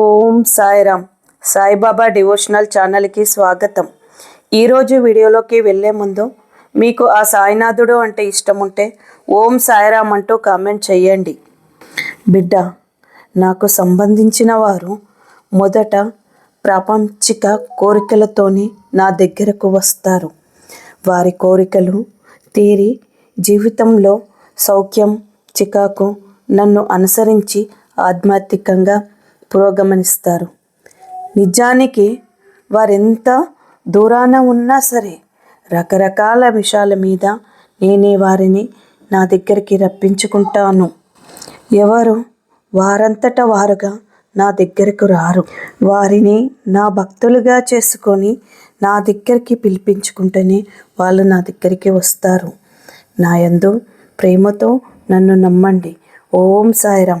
ఓం Sairam. Saibaba devotional ఛానల్కి స్వాగతం. ఈరోజు వీడియోలోకి వెళ్ళే ముందు మీకు ఆ సాయినాథుడు అంటే ఇష్టం ఉంటే ఓం సాయిరామ్ అంటూ కామెంట్ చేయండి బిడ్డ నాకు సంబంధించిన వారు మొదట ప్రాపంచిక కోరికలతోనే నా దగ్గరకు వస్తారు. వారి కోరికలు తీరి జీవితంలో సౌఖ్యం చికాకు నన్ను అనుసరించి ఆధ్యాత్మికంగా పురోగమనిస్తారు. నిజానికి వారెంత దూరాన ఉన్నా సరే రకరకాల విషయాల మీద నేనే వారిని నా దగ్గరికి రప్పించుకుంటాను. ఎవరు వారంతట వారుగా నా దగ్గరకు రారు. వారిని నా భక్తులుగా చేసుకొని నా దగ్గరికి పిలిపించుకుంటేనే వాళ్ళు నా దగ్గరికి వస్తారు. నా యందు ప్రేమతో నన్ను నమ్మండి. ఓం సాయిరామ్.